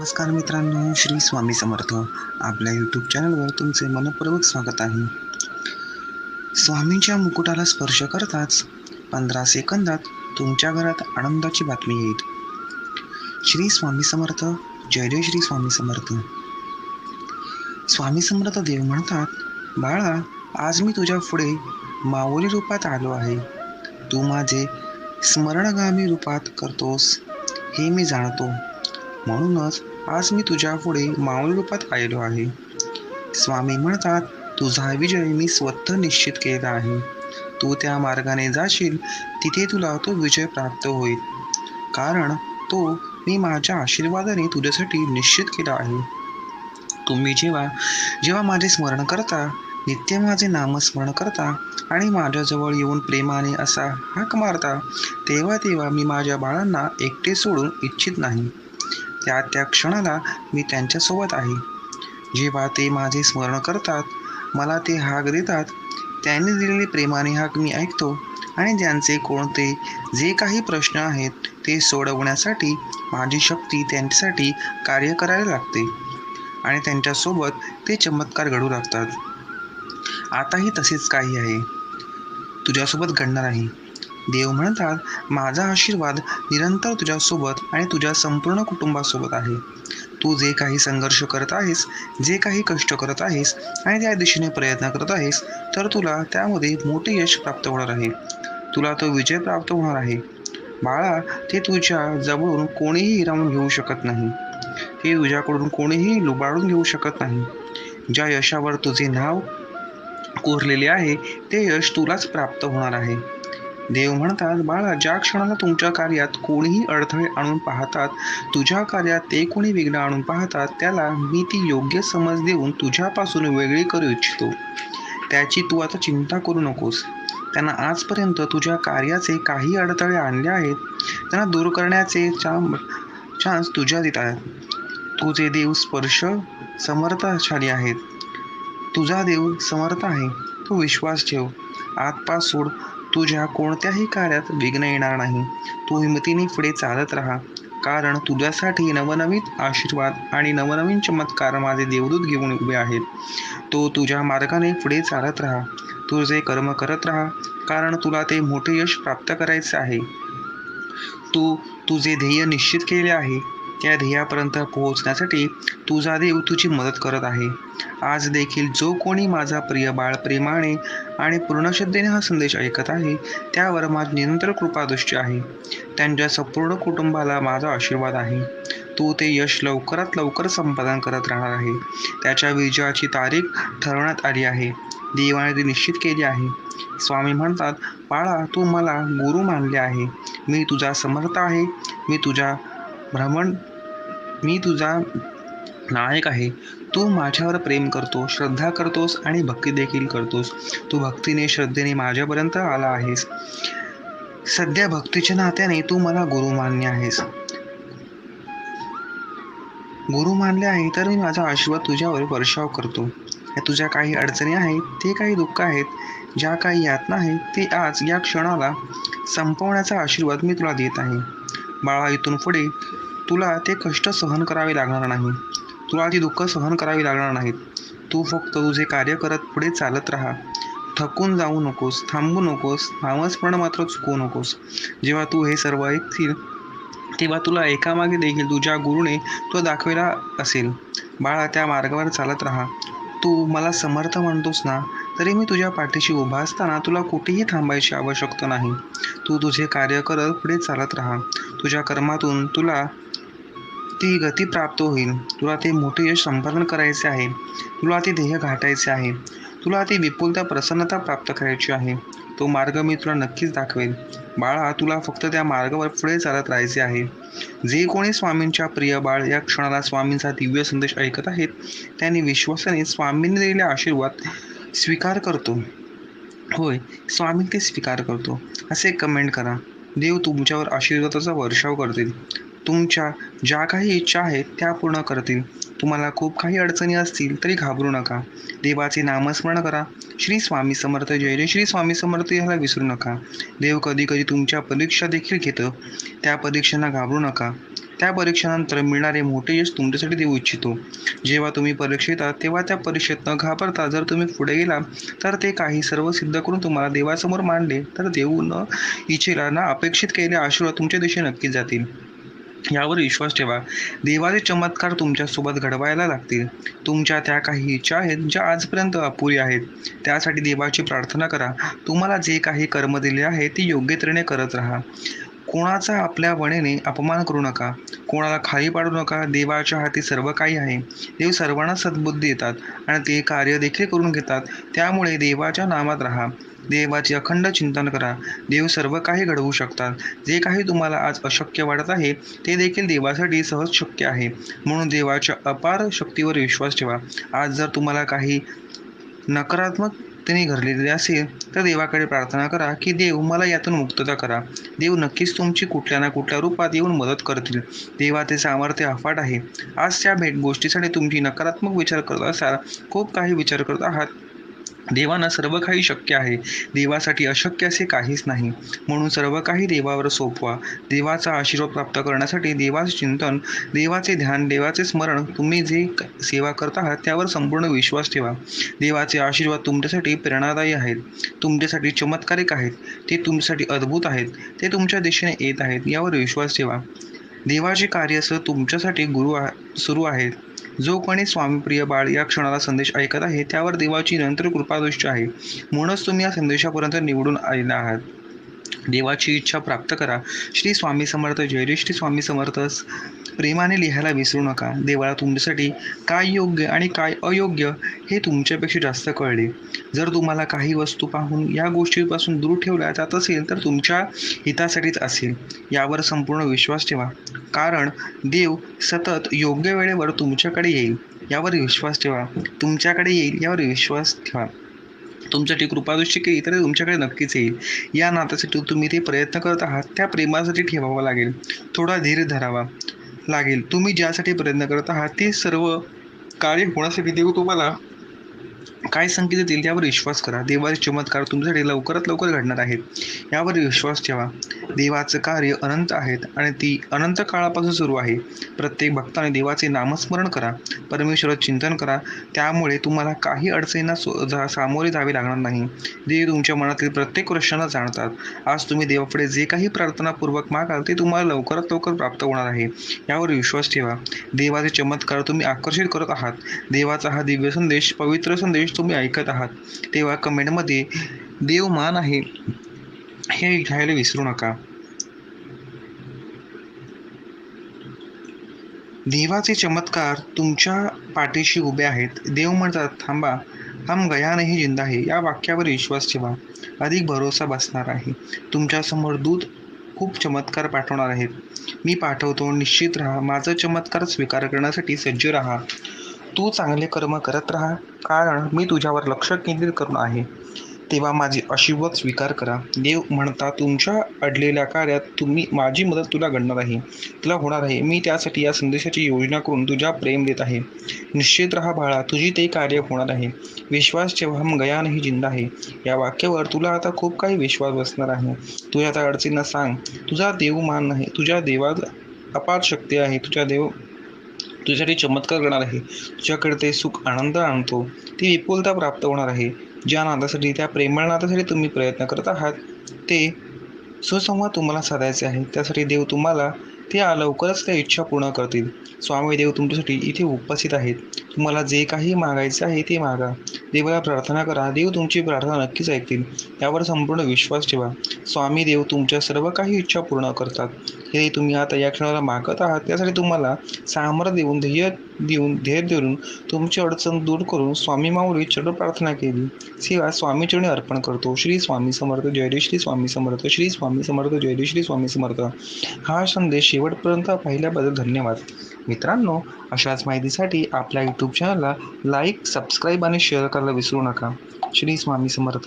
नमस्कार मित्रांनो श्री स्वामी समर्थ. आपल्या यूट्यूब चॅनलवर तुमचे मनपूर्वक स्वागत आहे. स्वामींच्या मुकुटाला स्पर्श करताच पंधरा सेकंदात तुमच्या घरात आनंदाची बातमी येईल. श्री स्वामी समर्थ जय जय श्री स्वामी समर्थ. स्वामी समर्थ देव म्हणतात बाळा आज मी तुझ्या पुढे माऊली रूपात आलो आहे. तू माझे स्मरणगामी रूपात करतोस. हे मी जाणतो. म्हणूनच आज मी तुझ्या पुढे माऊली रूपात आलेलो आहे. स्वामी म्हणतात तुझा विजय मी स्वतः निश्चित केला आहे. तू त्या मार्गाने जाशील तिथे तुला तो विजय प्राप्त होईल. कारण तो मी माझ्या आशीर्वादाने तुझ्यासाठी निश्चित केला आहे. तुम्ही जेव्हा जेव्हा माझे स्मरण करता नित्य माझे नामस्मरण करता आणि माझ्याजवळ येऊन प्रेमाने असा हाक मारता तेव्हा तेव्हा मी माझ्या बाळांना एकटे सोडून इच्छित नाही. त्या त्या क्षणाला मी त्यांच्यासोबत आहे. जेव्हा ते माझे स्मरण करतात मला ते हाक देतात त्यांनी दिलेले प्रेमाने हाक मी ऐकतो आणि ज्यांचे कोणते जे काही प्रश्न आहेत ते सोडवण्यासाठी माझी शक्ती त्यांच्यासाठी कार्य करायला लागते आणि त्यांच्यासोबत ते चमत्कार घडू लागतात. आताही तसेच काही आहे. तुझ्यासोबत घडणार आहे. देव म्हणतात माझा आशीर्वाद निरंतर तुझ्यासोबत आणि तुझ्या संपूर्ण कुटुंबासोबत आहे. तू जे काही संघर्ष करत आहेस जे काही कष्ट करत आहेस आणि त्या दिशेने प्रयत्न करत आहेस तर तुला त्यामध्ये मोठे यश प्राप्त होणार आहे. तुला तो विजय प्राप्त होणार आहे. बाळा ते तुझ्या जवळून कोणीही हिरावून घेऊ शकत नाही. ते तुझ्याकडून कोणीही लुबाडून घेऊ शकत नाही. ज्या यशावर तुझे नाव कोरलेले आहे ते यश तुलाच प्राप्त होणार आहे. देव म्हणतात बाळा ज्या क्षणाला तुमच्या कार्यात कोणीही अडथळे आणून पाहतात तुझ्या कार्यात ते कोणी विघ्न आणून पाहतात त्याला मी ती योग्य समज देऊन तुझ्यापासून वेगळी करू इच्छितो. त्याची तू आता चिंता करू नकोस. त्यांना आजपर्यंत तुझ्या कार्याचे काही अडथळे आणले आहेत. त्यांना दूर करण्याचे चान्स तुझ्या देत आहेत. तुझे देव स्पर्श समर्थशाली आहेत. तुझा देव समर्थ आहे. तू विश्वास ठेव. आतपास सोड. तुझ्या कोणत्याही कार्यात विघ्न येणार नाही. तू हिमतीने पुढे चालत राहा. कारण तुझ्यासाठी नवनवीन आशीर्वाद आणि नवनवीन चमत्कार माझे देवदूत घेऊन उभे आहेत. तो तुझ्या मार्गाने पुढे चालत राहा. तुझे कर्म करत राहा. कारण तुला ते मोठे यश प्राप्त करायचे आहे. तू तुझे ध्येय निश्चित केले आहे त्या ध्येयापर्यंत पोहोचण्यासाठी तुझा देव तुझी मदत करत आहे. आज देखील जो कोणी माझा प्रिय बाळ प्रेमाने आणि पूर्ण श्रद्धेने हा संदेश ऐकत आहे त्यावर माझी निरंतर कृपादृष्टी आहे. त्यांच्या संपूर्ण कुटुंबाला माझा आशीर्वाद आहे. तो ते यश लवकरात लवकर संपादन करत राहणार आहे. त्याच्या विजयाची तारीख ठरवण्यात आली आहे. देवाने ती निश्चित केली आहे. स्वामी म्हणतात बाळा तू मला गुरु मानले आहे. मी तुझा समर्थ आहे. मी तुझ्या भ्रमण मी तुझा नायक आहे. तू माझ्यावर प्रेम करतो श्रद्धा करतोस आणि भक्ती देखील करतोस. तू भक्तीने श्रद्धेने माझ्यापर्यंत आला आहेस. सध्या भक्तीच्या नात्याने तू मला गुरु मान्य आहेस. गुरु मानले आहे तर मी माझा आशीर्वाद तुझ्यावर वर्षाव करतो. या तुझ्या काही अडचणी आहेत ते काही दुःख आहेत. ज्या काही यातना आहेत ते आज या क्षणाला संपवण्याचा आशीर्वाद मी तुला देत आहे. बाळा इथून पुढे तुला ते कष्ट सहन करावे लागणार नाही. तुला ती दुःख सहन करावी लागणार नाहीत. तू फक्त तुझे कार्य करत पुढे चालत राहा. थकून जाऊ नकोस थांबू नकोस थांबसपण मात्र चुकू नकोस. जेव्हा तू हे सर्व ऐकतील तेव्हा तुला एकामागे देखील तुझ्या गुरुने तो दाखविला असेल. बाळा त्या मार्गावर चालत राहा. तू मला समर्थ म्हणतोस ना तरी मी तुझ्या पाठीशी उभा असताना तुला कुठेही थांबायची आवश्यकता नाही. तू तुझे कार्य करत पुढे चालत राहा. तुझ्या कर्मातून तुला ती गती प्राप्त होईल. तुला ते मोठे यश संपादन करायचे आहे. तुला ते ध्येय गाठायचे आहे. तुला ती विपुलता प्रसन्नता प्राप्त करायची आहे. तो मार्ग मी तुला नक्कीच दाखवेन बाळा तुला फक्त त्या मार्गावर पुढे चालत राहायचे आहे. जे कोणी स्वामींच्या प्रिय बाळ या क्षणाला स्वामींचा दिव्य संदेश ऐकत आहेत त्यांनी विश्वासाने स्वामींनी दिलेले आशीर्वाद स्वीकार करतो. होय स्वामी ते स्वीकार करतो. असे कमेंट करा. देव तुमच्यावर आशीर्वादाचा वर्षाव करतील. तुमच्या ज्या काही इच्छा आहेत त्या पूर्ण करतील. तुम्हाला खूप काही अडचणी असतील तरी घाबरू नका. देवाचे नामस्मरण करा. श्री स्वामी समर्थ जय जय. श्री स्वामी समर्थ ह्याला विसरू नका. देव कधी कधी तुमच्या परीक्षा देखील घेतं. त्या परीक्षांना घाबरू नका. त्या परीक्षेनंतर मिळणारे मोठे यश तुमच्यासाठी देऊ इच्छितो. जेव्हा तुम्ही परीक्षेत येतात तेव्हा त्या परीक्षेत न घाबरता जर तुम्ही पुढे गेला तर ते काही सर्व सिद्ध करून तुम्हाला देवासमोर मांडले तर देऊ न इच्छेला ना अपेक्षित केले आशीर्वाद तुमच्या दिशे नक्कीच जातील. यावर विश्वास ठेवा. देवाचे चमत्कार तुमच्यासोबत घडवायला लागतील. तुमच्या त्या काही इच्छा आहेत ज्या आजपर्यंत अपुरी आहेत. त्यासाठी देवाची प्रार्थना करा. तुम्हाला जे काही कर्म दिले आहे ते योग्यतेने करत राहा. कोणाचा आपल्या वणेने अपमान करू नका. कोणाला खाली पाडू नका. देवाच्या हाती सर्व काही आहे. देव सर्वांना सद्बुद्धी देतात आणि ते कार्य देखील करून घेतात. त्यामुळे देवाच्या नामात राहा. देवाचे अखंड चिंतन करा. देव सर्व काही घडवू शकतात. जे काही तुम्हाला आज अशक्य वाटत आहे ते देखील देवासाठी सहज शक्य आहे. म्हणून देवाच्या अपार शक्तीवर विश्वास ठेवा. आज जर तुम्हाला काही नकारात्मकतेने घडलेले असेल तर देवाकडे प्रार्थना करा की देव मला यातून मुक्तता करा. देव नक्कीच तुमची कुठल्या ना कुठल्या रूपात येऊन मदत करतील. देवाचे सामर्थ्य अफाट आहे. आज त्या भेट गोष्टीसाठी तुमची नकारात्मक विचार करत असाल खूप काही विचार करत आहात. देवांना सर्व काही शक्य आहे. देवासाठी अशक्य असे काहीच नाही. म्हणून सर्व काही देवावर सोपवा. देवाचा आशीर्वाद प्राप्त करण्यासाठी देवाचे चिंतन देवाचे ध्यान देवाचे स्मरण तुम्ही जे क- सेवा करत आहात त्यावर संपूर्ण विश्वास ठेवा. देवाचे आशीर्वाद तुमच्यासाठी प्रेरणादायी आहेत. तुमच्यासाठी चमत्कारिक आहेत. ते तुमच्यासाठी अद्भुत आहेत. ते तुमच्या दिशेने येत आहेत. यावर विश्वास ठेवा. देवाचे कार्य असं तुमच्यासाठी गुरु आ- सुरू आहेत जो कोणी स्वामीप्रिय बाळ या क्षणाला संदेश ऐकत आहे त्यावर देवाची निरंतर कृपादृष्टी आहे. म्हणूनच तुम्ही या संदेशापर्यंत निवडून आलेला आहात. देवाची इच्छा प्राप्त करा. श्री स्वामी समर्थ जय. श्री स्वामी समर्थ. प्रेमाने लिहायला विसरू नका. देवाला तुमच्यासाठी काय योग्य आणि काय अयोग्य हे तुमच्यापेक्षा जास्त कळले. जर तुम्हाला काही वस्तू पाहून या गोष्टीपासून दूर ठेवल्या जात असेल तर तुमच्या हितासाठीच असेल. यावर संपूर्ण विश्वास ठेवा. कारण देव सतत योग्य वेळेवर तुमच्याकडे येईल यावर विश्वास ठेवा. तुमच्याकडे येईल यावर विश्वास ठेवा. तुमच्यासाठी कृपादृष्टी केली तर तुमच्याकडे नक्कीच येईल. या नात्यासाठी तुम्ही ते प्रयत्न करत आहात त्या प्रेमासाठी ठेवावा लागेल. थोडा धीर धरावा. लागेल. तुम्ही ज्यासाठी प्रयत्न करत आहात ते सर्व कार्य होण्यासाठी देव तुम्हाला काय संकेत येतील त्यावर विश्वास करा. देवाचे चमत्कार तुमच्यासाठी लवकरात लवकर घडणार आहेत. यावर विश्वास ठेवा. देवाचं कार्य अनंत आहेत आणि ती अनंत काळापासून सुरू आहे. प्रत्येक भक्ताने देवाचे नामस्मरण करा. परमेश्वरात चिंतन करा. त्यामुळे तुम्हाला काही अडचणींना सो- जा- सामोरे जावे लागणार नाही. देव तुमच्या मनातील प्रत्येक प्रश्नाला जाणतात. आज तुम्ही देवापुढे जे काही प्रार्थनापूर्वक मागाल ते तुम्हाला लवकरात लवकर प्राप्त होणार आहे. यावर विश्वास ठेवा. देवाचे चमत्कार तुम्ही आकर्षित करत आहात. देवाचा हा दिव्य संदेश पवित्र संदेश तुम्ही ऐकत आहात तेव्हा कमेंटमध्ये देव मान आहे हे घ्यायला विसरू नका. देवाचे चमत्कार तुमच्या पाठीशी उभे आहेत. देव म्हणतात थांबा हम गया नाही जिंदा आहे या वाक्यावर विश्वास ठेवा. अधिक भरोसा बसणार आहे. तुमच्यासमोर दूध खूप चमत्कार पाठवणार आहेत. मी पाठवतो निश्चित राहा. माझा चमत्कार स्वीकार करण्यासाठी सज्ज राहा. तू चांगले कर्म करत राहा. कारण मी तुझ्यावर लक्ष केंद्रित करून आहे. तेव्हा माझे आशीर्वाद स्वीकार करा. देव म्हणता तुमच्या अडलेल्या कार्यात तुम्ही माझी मदत तुला घडणार आहे. तुला होणार आहे. मी त्यासाठी या संदेशाची योजना करून तुझ्या प्रेम देत आहे. निश्चित राहा बाळा. तुझी ते कार्य होणार आहे. विश्वास जेव्हा हम गया नाही जिंदा आहे. या वाक्यावर तुला आता खूप काही विश्वास बसणार आहे. तुझ्या त्या अडचणींना सांग. तुझा देव मान नाही तुझ्या देवात अपार शक्ती आहे. तुझ्या देव तुझ्यासाठी चमत्कार करणार आहे. तुझ्याकडे ते सुख आनंद आणतो. ती विपुलता प्राप्त होणार आहे. ज्या नादासाठी त्या प्रेमळ नादासाठी तुम्ही प्रयत्न करत आहात ते सुसंवाद तुम्हाला साधायचे आहे. त्यासाठी देव तुम्हाला ते आ- लवकरच त्या इच्छा पूर्ण करतील. स्वामी देव तुमच्यासाठी इथे उपस्थित आहेत. तुम्हाला जे काही मागायचे आहे ते मागा. देवाला प्रार्थना करा. देव तुमची प्रार्थना नक्कीच ऐकतील. यावर संपूर्ण विश्वास ठेवा. स्वामी देव तुमच्या सर्व काही इच्छा पूर्ण करतात. हे तुम्ही आता या क्षणाला मागत आहात. त्यासाठी तुम्हाला सामर्थ्य देऊन ध्येय देऊन धैर्य देऊन तुमची अडचण दूर करून स्वामी माऊली चरण प्रार्थना केली. सेवा स्वामी चरणी अर्पण करतो. श्री स्वामी समर्थ जय श्री स्वामी समर्थ श्री स्वामी समर्थ जय श्री स्वामी समर्थ. हा संदेश शेवटपर्यंत पाहिल्याबद्दल धन्यवाद. मित्रांनो अशाच माहितीसाठी आपल्या यूट्यूब चॅनलला लाईक सबस्क्राईब आणि शेअर करायला विसरू नका. श्री स्वामी समर्थ.